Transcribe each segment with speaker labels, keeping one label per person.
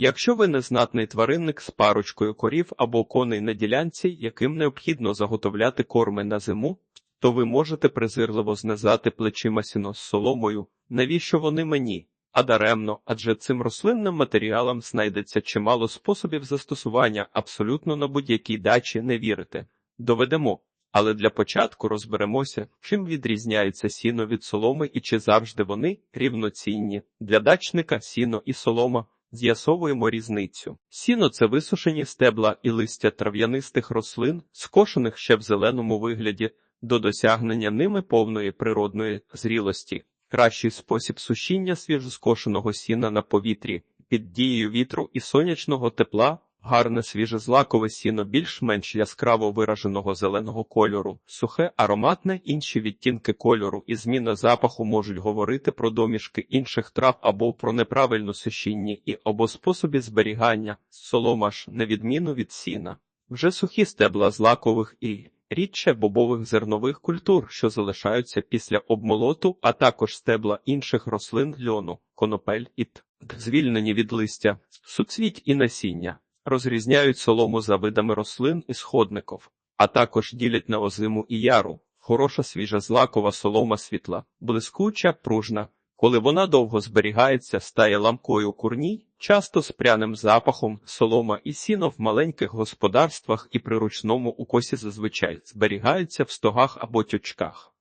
Speaker 1: Якщо ви незнатний тваринник з парочкою корів або коней на ділянці, яким необхідно заготовляти корми на зиму, то ви можете презирливо знизати плечима сіно з соломою. Навіщо вони мені? А даремно, адже цим рослинним матеріалам знайдеться чимало способів застосування абсолютно на будь-якій дачі не вірите. Доведемо. Але для початку розберемося, чим відрізняється сіно від соломи і чи завжди вони рівноцінні. Для дачника сіно і солома з'ясовуємо різницю. Сіно це висушені стебла і листя трав'янистих рослин, скошених ще в зеленому вигляді, до досягнення ними повної природної зрілості. Кращий спосіб сушіння свіжоскошеного сіна на повітрі під дією вітру і сонячного тепла. Гарне свіже злакове сіно більш-менш яскраво вираженого зеленого кольору, сухе, ароматне, інші відтінки кольору і зміна запаху можуть говорити про домішки інших трав або про неправильну сушіння і або способі зберігання, солома ж на відміну від сіна. Вже сухі стебла злакових і рідше бобових зернових культур, що залишаються після обмолоту, а також стебла інших рослин льону, конопель і т, звільнені від листя, суцвіть і насіння розрізняють солому за видами рослин і сходників, а також ділять на озиму і яру. Хороша свіжа злакова солома світла, блискуча, пружна. Коли вона довго зберігається, стає ламкою курній, часто з пряним запахом, солома і сіно в маленьких господарствах і при ручному укосі зазвичай зберігаються в стогах або тючках.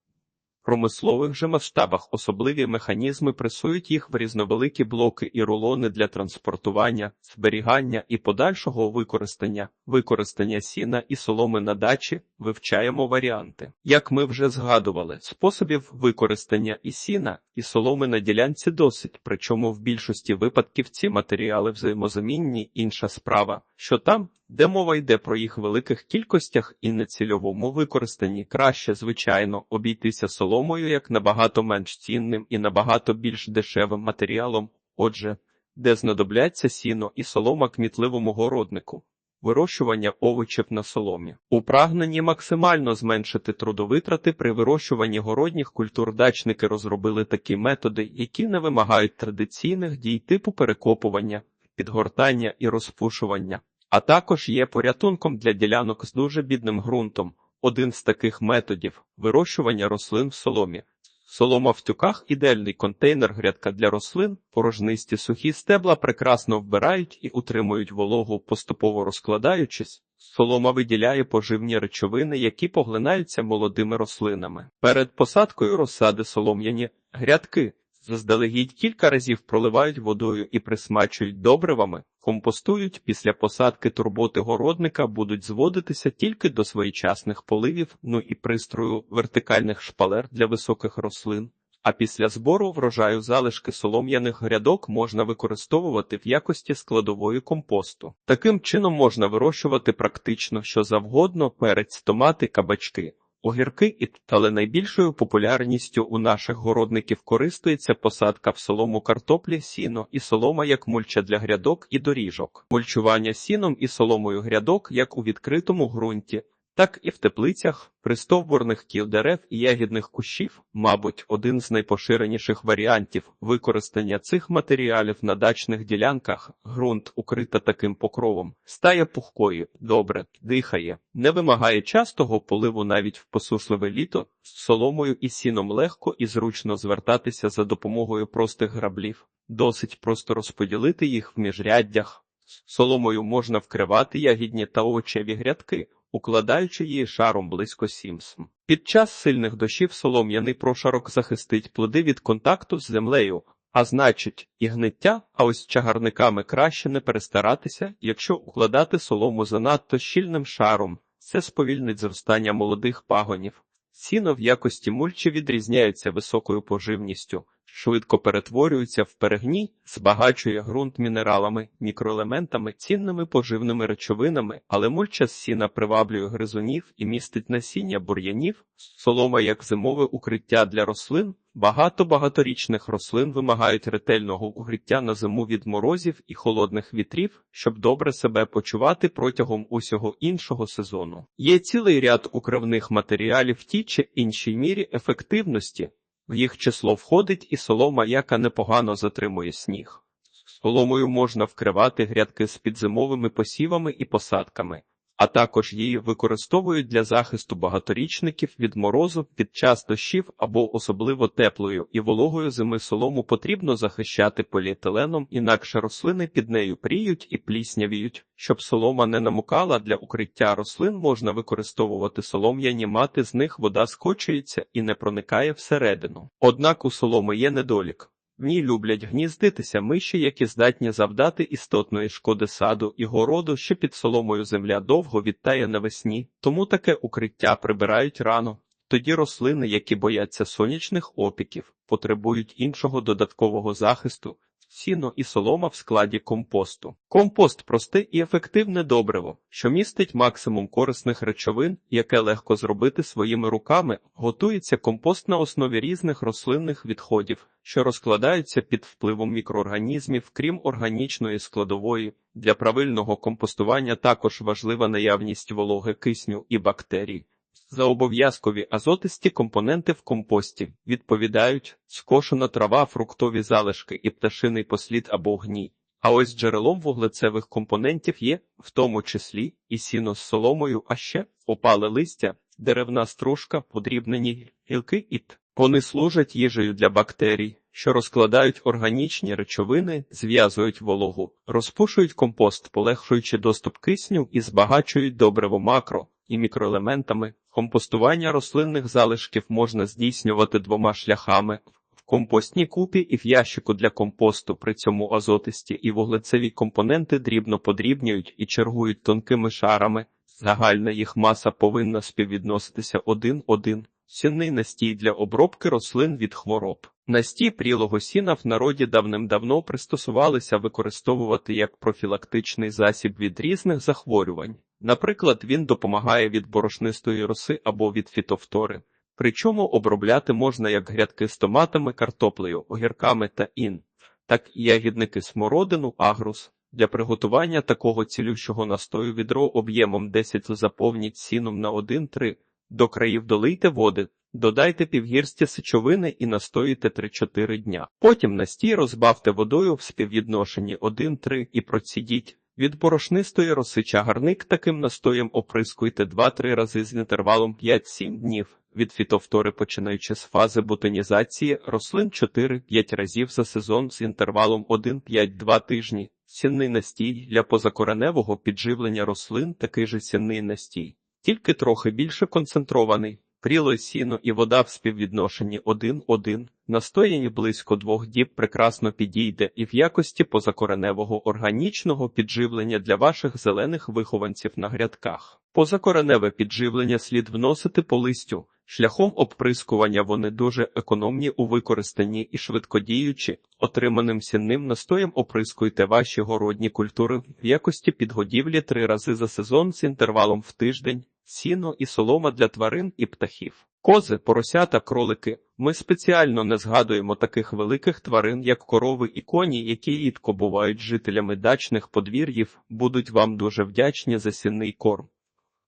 Speaker 1: Промислових же масштабах. Особливі механізми пресують їх в різновеликі блоки і рулони для транспортування, зберігання і подальшого використання, використання сіна і соломи на дачі, вивчаємо варіанти. Як ми вже згадували, способів використання і сіна, і соломи на ділянці досить, причому в більшості випадків ці матеріали взаємозамінні. Інша справа, що там, де мова йде про їх великих кількостях і нецільовому використанні, краще, звичайно, обійтися соломою як набагато менш цінним і набагато більш дешевим матеріалом, отже, де знадобляться сіно і солома кмітливому городнику. Вирощування овочів на соломі. У прагненні максимально зменшити трудовитрати при вирощуванні городніх культур дачники розробили такі методи, які не вимагають традиційних дій типу перекопування, підгортання і розпушування, а також є порятунком для ділянок з дуже бідним ґрунтом. Один з таких методів вирощування рослин в соломі. Солома в тюках ідеальний контейнер грядка для рослин, порожнисті сухі стебла прекрасно вбирають і утримують вологу, поступово розкладаючись. Солома виділяє поживні речовини, які поглинаються молодими рослинами. Перед посадкою розсади солом'яні грядки заздалегідь кілька разів проливають водою і присмачують добривами, компостують після посадки турботи городника будуть зводитися тільки до своєчасних поливів, ну і пристрою вертикальних шпалер для високих рослин. А після збору врожаю залишки солом'яних грядок можна використовувати в якості складової компосту. Таким чином можна вирощувати практично що завгодно перець, томати, кабачки. Огірки і але найбільшою популярністю у наших городників користується посадка в солому картоплі, сіно і солома як мульча для грядок і доріжок. Мульчування сіном і соломою грядок як у відкритому ґрунті, так і в теплицях, пристовбурних кіл дерев і ягідних кущів, мабуть, один з найпоширеніших варіантів використання цих матеріалів на дачних ділянках, ґрунт укрита таким покровом, стає пухкою, добре, дихає, не вимагає частого поливу навіть в посушливе літо, з соломою і сіном легко і зручно звертатися за допомогою простих граблів, досить просто розподілити їх в міжряддях. Соломою можна вкривати ягідні та овочеві грядки укладаючи її шаром близько сімсм. Під час сильних дощів солом'яний прошарок захистить плоди від контакту з землею, а значить, і гниття, а ось чагарниками краще не перестаратися, якщо укладати солому занадто щільним шаром, це сповільнить зростання молодих пагонів. Сіно в якості мульчі відрізняється високою поживністю, швидко перетворюється в перегній, збагачує ґрунт мінералами, мікроелементами, цінними поживними речовинами, але мульча з сіна приваблює гризунів і містить насіння бур'янів, солома як зимове укриття для рослин. Багато багаторічних рослин вимагають ретельного укриття на зиму від морозів і холодних вітрів, щоб добре себе почувати протягом усього іншого сезону. Є цілий ряд укривних матеріалів в тій чи іншій мірі ефективності, в їх число входить і солома, яка непогано затримує сніг. Соломою можна вкривати грядки з підзимовими посівами і посадками, а також її використовують для захисту багаторічників від морозу під час дощів або особливо теплою і вологою зими солому потрібно захищати поліетиленом, інакше рослини під нею пріють і пліснявіють. Щоб солома не намукала для укриття рослин, можна використовувати солом'яні мати, з них вода скочується і не проникає всередину. Однак у соломи є недолік. Ній люблять гніздитися миші, які здатні завдати істотної шкоди саду і городу, що під соломою земля довго відтає навесні, тому таке укриття прибирають рано. Тоді рослини, які бояться сонячних опіків, потребують іншого додаткового захисту. Сіно і солома в складі компосту. Компост просте і ефективне добриво, що містить максимум корисних речовин, яке легко зробити своїми руками. Готується компост на основі різних рослинних відходів, що розкладаються під впливом мікроорганізмів, крім органічної складової. Для правильного компостування також важлива наявність вологи кисню і бактерій. За обов'язкові азотисті компоненти в компості відповідають скошена трава, фруктові залишки і пташиний послід або гній. А ось джерелом вуглецевих компонентів є, в тому числі, і сіно з соломою, а ще опале листя, деревна стружка, подрібнені гілки і т. Вони служать їжею для бактерій, що розкладають органічні речовини, зв'язують вологу, розпушують компост, полегшуючи доступ кисню і збагачують добриво макро і мікроелементами. Компостування рослинних залишків можна здійснювати двома шляхами. В компостній купі і в ящику для компосту при цьому азотисті і вуглецеві компоненти дрібно подрібнюють і чергують тонкими шарами. Загальна їх маса повинна співвідноситися 1-1. Сінний настій для обробки рослин від хвороб. Настій прілого сіна в народі давним-давно пристосувалися використовувати як профілактичний засіб від різних захворювань. Наприклад, він допомагає від борошнистої роси або від фітофтори. Причому обробляти можна як грядки з томатами, картоплею, огірками та ін, так і ягідники смородину, агрус. Для приготування такого цілющого настою відро об'ємом 10 заповніть сіном на 1-3. До країв долийте води, додайте півгірсті сечовини і настоїте 3-4 дня. Потім настій розбавте водою в співвідношенні 1-3 і процідіть. Від борошнистої роси чагарник таким настоєм оприскуйте 2-3 рази з інтервалом 5-7 днів. Від фітофтори, починаючи з фази бутонізації, рослин 4-5 разів за сезон з інтервалом 1-5-2 тижні. Сінний настій для позакореневого підживлення рослин такий же сінний настій, тільки трохи більше концентрований. Пріло сіно і вода в співвідношенні 1-1, настояні близько двох діб прекрасно підійде і в якості позакореневого органічного підживлення для ваших зелених вихованців на грядках. Позакореневе підживлення слід вносити по листю. Шляхом обприскування вони дуже економні у використанні і швидкодіючі. Отриманим сінним настоєм оприскуйте ваші городні культури в якості підгодівлі три рази за сезон з інтервалом в тиждень, сіно і солома для тварин і птахів. Кози, поросята, кролики. Ми спеціально не згадуємо таких великих тварин, як корови і коні, які рідко бувають жителями дачних подвір'їв, будуть вам дуже вдячні за сінний корм.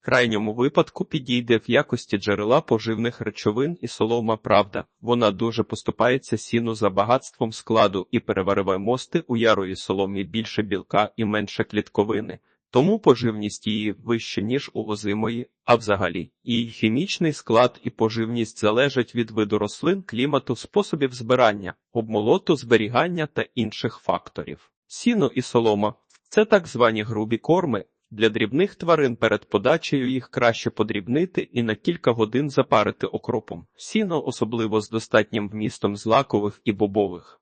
Speaker 1: В крайньому випадку підійде в якості джерела поживних речовин і солома правда. Вона дуже поступається сіну за багатством складу і перевариває мости у ярої соломі більше білка і менше клітковини. Тому поживність її вище, ніж у озимої, а взагалі її хімічний склад і поживність залежать від виду рослин, клімату, способів збирання, обмолоту, зберігання та інших факторів. Сіно і солома це так звані грубі корми. Для дрібних тварин перед подачею їх краще подрібнити і на кілька годин запарити окропом. Сіно, особливо з достатнім вмістом злакових і бобових.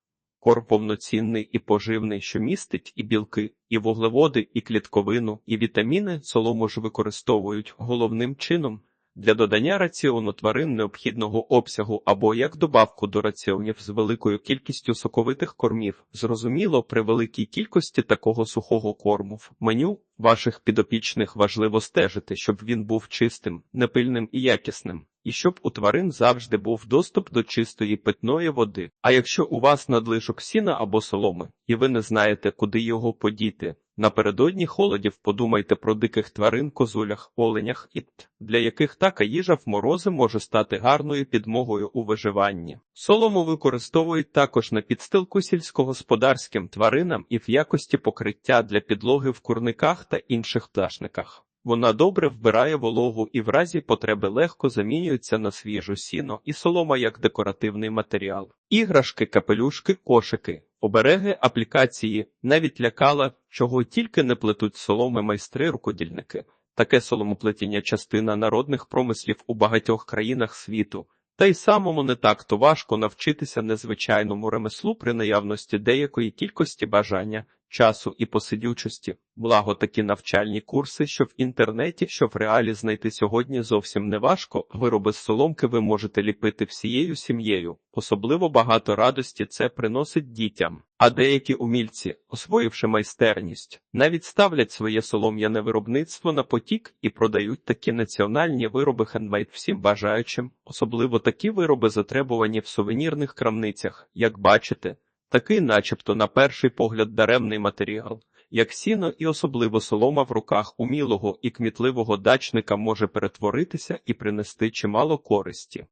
Speaker 1: Корм повноцінний і поживний, що містить і білки, і вуглеводи, і клітковину, і вітаміни солому ж використовують головним чином для додання раціону тварин необхідного обсягу або як добавку до раціонів з великою кількістю соковитих кормів. Зрозуміло, при великій кількості такого сухого корму в меню ваших підопічних важливо стежити, щоб він був чистим, непильним і якісним. І щоб у тварин завжди був доступ до чистої питної води. А якщо у вас надлишок сіна або соломи, і ви не знаєте, куди його подіти, Напередодні холодів подумайте про диких тварин, козулях, оленях і т, для яких така їжа в морози може стати гарною підмогою у виживанні. Солому використовують також на підстилку сільськогосподарським тваринам і в якості покриття для підлоги в курниках та інших пташниках. Вона добре вбирає вологу і в разі потреби легко замінюється на свіжу сіно і солома як декоративний матеріал. Іграшки, капелюшки, кошики, обереги, аплікації, навіть лякала, чого тільки не плетуть соломи майстри-рукодільники. Таке соломоплетіння частина народних промислів у багатьох країнах світу. Та й самому не так то важко навчитися незвичайному ремеслу при наявності деякої кількості бажання, часу і посидючості. Благо такі навчальні курси, що в інтернеті, що в реалі знайти сьогодні зовсім не важко. Вироби з соломки ви можете ліпити всією сім'єю. Особливо багато радості це приносить дітям. А деякі умільці, освоївши майстерність, навіть ставлять своє солом'яне виробництво на потік і продають такі національні вироби хендмейд всім бажаючим. Особливо такі вироби затребувані в сувенірних крамницях, як бачите. Такий, начебто, на перший погляд, даремний матеріал, як сіно і особливо солома в руках умілого і кмітливого дачника може перетворитися і принести чимало користі.